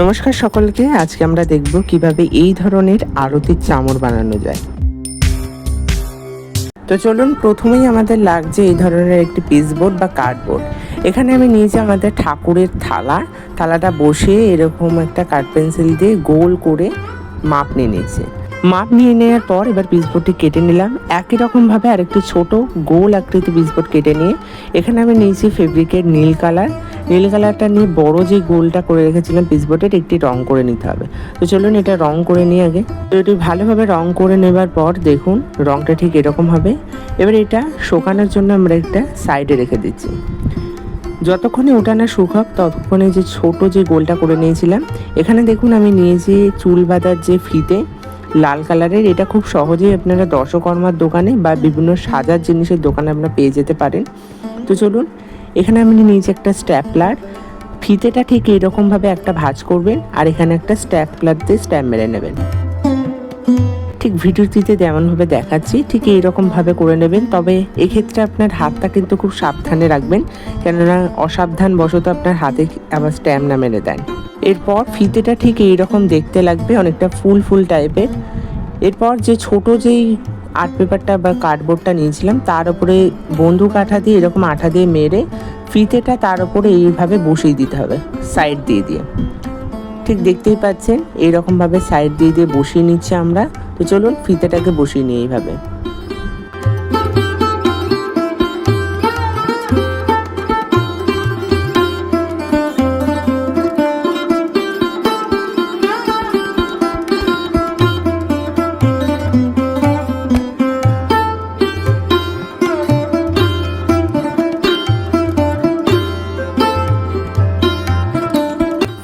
নমস্কার সকলকে, আজকে আমরা দেখব কীভাবে এই ধরনের আরতির চামর বানানো যায়। তো চলুন, প্রথমেই আমাদের লাগছে এই ধরনের একটি পিসবোর্ড বা কার্ডবোর্ড এখানে আমি নিয়েছি আমাদের ঠাকুরের থালা। থালাটা বসিয়ে এরকম একটা কাঠ পেন্সিল দিয়ে গোল করে মাপ নিয়ে নিয়েছি। মাপ নিয়ে নেওয়ার পর এবার পিসবোর্ডটি কেটে নিলাম। একই রকমভাবে আরেকটি ছোট গোল আকৃতি পিসবোর্ড কেটে নিয়ে এখানে আমি নিয়েছি ফেব্রিকের নীল কালার নীল কালারটা নিয়ে বড় যে গোলটা করে রেখেছিলাম পিসবোর্ডের একটি রং করে নিতে হবে। তো চলুন এটা রং করে নিই আগে। তো এটি ভালোভাবে রং করে নেবার পর দেখুন, রংটা ঠিক এরকম হবে। এবার এটা শোকানোর জন্য আমরা একটা সাইডে রেখে দিচ্ছি। যতক্ষণে ওটা না শুকাক, ততক্ষণে যে ছোট যে গোলটা করে নিয়েছিলাম, এখানে দেখুন আমি নিয়েছি চুল বাঁধার যে ফিতে লাল কালারের। এটা খুব সহজেই আপনারা দশকর্মার দোকানে বা বিভিন্ন সাজার জিনিসের দোকানে আপনারা পেয়ে যেতে পারেন। তো চলুন এখানে আমি নিয়েছি একটা স্ট্যাপলার। ফিতেটা ঠিক এইরকমভাবে একটা ভাঁজ করবেন আর এখানে একটা স্ট্যাপলার দিয়ে স্ট্যাম্প মেরে নেবেন। ঠিক ভিডিওটিতে যেমনভাবে দেখাচ্ছি, ঠিক এইরকমভাবে করে নেবেন। তবে এক্ষেত্রে আপনার হাতটা কিন্তু খুব সাবধানে রাখবেন, কেননা অসাবধান বশত আপনার হাতে আবার স্ট্যাম্প না মেরে দেন। এরপর ফিতেটা ঠিক এইরকম দেখতে লাগবে, অনেকটা ফুল ফুল টাইপের। এরপর যে ছোট যেই আর্ট পেপারটা বা কার্ডবোর্ডটা নিয়েছিলাম। তার উপরে বন্দুক আঠা দিয়ে, এরকম আঠা দিয়ে মেরে ফিতেটা তার উপরে এইভাবে বসিয়ে দিতে হবে সাইড দিয়ে দিয়ে। ঠিক দেখতেই পাচ্ছেন, এইরকমভাবে সাইড দিয়ে দিয়ে বসিয়ে নিচ্ছে আমরা। তো চলুন ফিতেটাকে বসিয়ে নিই এইভাবে।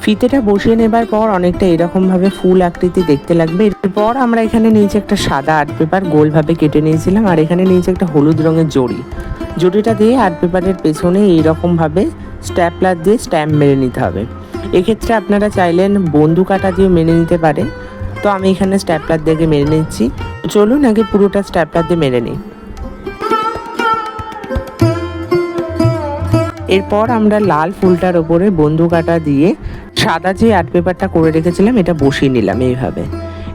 ফিতেটা বসিয়ে নেবার পর অনেকটা এরকমভাবে ফুল আকৃতি দেখতে লাগবে। এরপর আমরা এখানে নিয়েছি একটা সাদা আর্ট পেপার, গোলভাবে কেটে নিয়েছিলাম, আর এখানে নিয়েছি একটা হলুদ রঙের জড়ি। জড়িটা দিয়ে আর্ট পেপারের পেছনে এইরকমভাবে স্ট্যাপলার দিয়ে স্ট্যাম্প মেরে নিতে হবে। এক্ষেত্রে আপনারা চাইলেন বন্ধু কাটা দিয়ে মেনে নিতে পারেন তো আমি এখানে স্ট্যাপলার দিয়ে মেরে নিচ্ছি। চলুন আগে পুরোটা স্ট্যাপলার দিয়ে মেরে নিই। এরপর আমরা লাল ফুলটার ওপরে বন্ধু কাটা দিয়ে সাদা যে আর্ট পেপারটা করে রেখেছিলাম, এটা বসিয়ে নিলাম এইভাবে।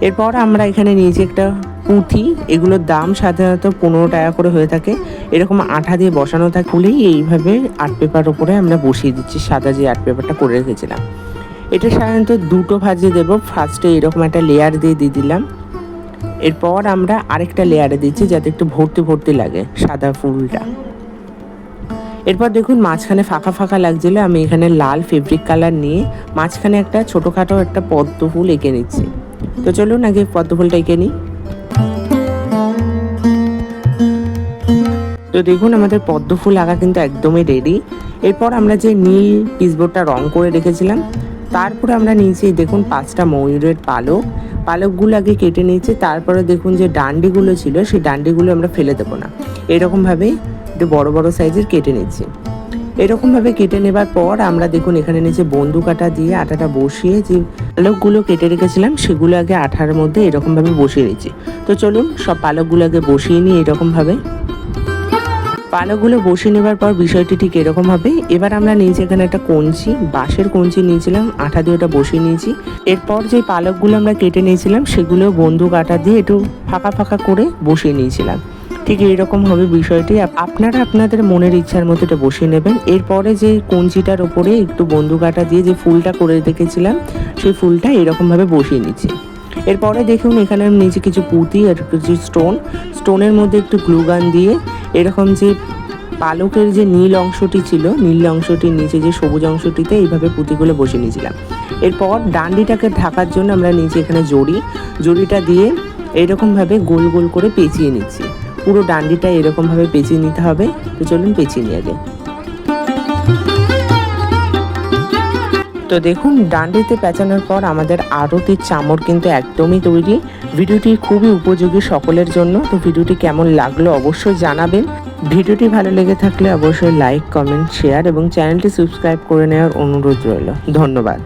এরপর আমরা এখানে নিয়েছি একটা পুঁথি, এগুলোর দাম সাধারণত পনেরো টাকা করে হয়ে থাকে। এরকম আঠা দিয়ে বসানো থাকে খুলেই এইভাবে আর্ট পেপার ওপরে আমরা বসিয়ে দিচ্ছি, সাদা যে আর্ট পেপারটা করে রেখেছিলাম। এটা সাধারণত দুটো ভাজে দেবো ফার্স্টে এরকম একটা লেয়ার দিয়ে দিয়ে দিলাম। এরপর আমরা আরেকটা লেয়ারে দিচ্ছি যাতে একটু ভর্তি ভর্তি লাগে সাদা ফুলটা। এরপর দেখুন মাঝখানে ফাঁকা ফাঁকা লাগছিল, আমি এখানে লাল ফেব্রিক কালার নিয়ে মাঝখানে একটা ছোটোখাটো একটা পদ্ম ফুল এঁকে নিচ্ছি। তো চলুন আগে পদ্ম ফুলটা এঁকে নিই। তো দেখুন আমাদের পদ্ম ফুল আঁকা কিন্তু একদমই রেডি এরপর আমরা যে নীল পিসবোর্ডটা রং করে রেখেছিলাম, তারপরে আমরা নিয়েছি দেখুন পাঁচটা ময়ূরের পালক। পালকগুলো আগে কেটে নিয়েছি, তারপরে দেখুন যে ডান্ডিগুলো ছিল, সেই ডান্ডিগুলো আমরা ফেলে দেবো না। এরকমভাবেই বড় বড় সাইজের কেটে নিচ্ছি। এরকমভাবে কেটে নেবার পর আমরা দেখুন এখানে নিচে বন্দুক কাটা দিয়ে আটাটা বসিয়ে যে পালকগুলো কেটে রেখেছিলাম, সেগুলো আগে আঠার মধ্যে এরকমভাবে বসিয়ে নিচ্ছি তো চলুন সব পালকগুলো আগে বসিয়ে নিই এরকমভাবে। পালকগুলো বসিয়ে নেবার পর বিষয়টি ঠিক এরকম হবে এবার আমরা নিয়েছি এখানে একটা কঞ্চি, বাঁশের কঞ্চি নিয়েছিলাম, আঠা দিয়ে ওটা বসিয়ে নিয়েছি। এরপর যে পালকগুলো আমরা কেটে নিয়েছিলাম, সেগুলো বন্দুক আটা দিয়ে একটু ফাঁকা ফাঁকা করে বসিয়ে নিয়েছিলাম। ঠিক এইরকম হবে বিষয়টি আপনারা আপনাদের মনের ইচ্ছার মতো এটা বসিয়ে নেবেন। এরপরে যে কঞ্চিটার ওপরে একটু বন্ধু কাটা দিয়ে যে ফুলটা করে রেখেছিলাম, সেই ফুলটা এরকমভাবে বসিয়ে নিচ্ছি। এরপরে দেখুন, এখানে আমি নিচে কিছু পুঁতি আর কিছু স্টোন। স্টোনের মধ্যে একটু গ্লুগান দিয়ে এরকম যে পালকের যে নীল অংশটি ছিল, নীল অংশটির নিচে যে সবুজ অংশটিতে এইভাবে পুঁতিগুলো বসে নিয়েছিলাম। এরপর ডান্ডিটাকে ঢাকার জন্য আমরা নিচে এখানে জড়ি। জড়িটা দিয়ে এরকমভাবে গোল গোল করে পেঁচিয়ে নিচ্ছি। পুরো ডান্ডিটা এরকমভাবে পেঁচিয়ে নিতে হবে। তো চলুন পেঁচিয়ে নিয়ে আগে তো দেখুন, ডান্ডিতে পেঁচানোর পর আমাদের আরতির চামড় কিন্তু একদমই তৈরি। ভিডিওটি খুবই উপযোগী সকলের জন্য। তো ভিডিওটি কেমন লাগল অবশ্যই জানাবেন। ভিডিওটি ভালো লেগে থাকলে অবশ্যই লাইক, কমেন্ট, শেয়ার এবং চ্যানেলটি সাবস্ক্রাইব করে নেওয়ার অনুরোধ রইল। ধন্যবাদ।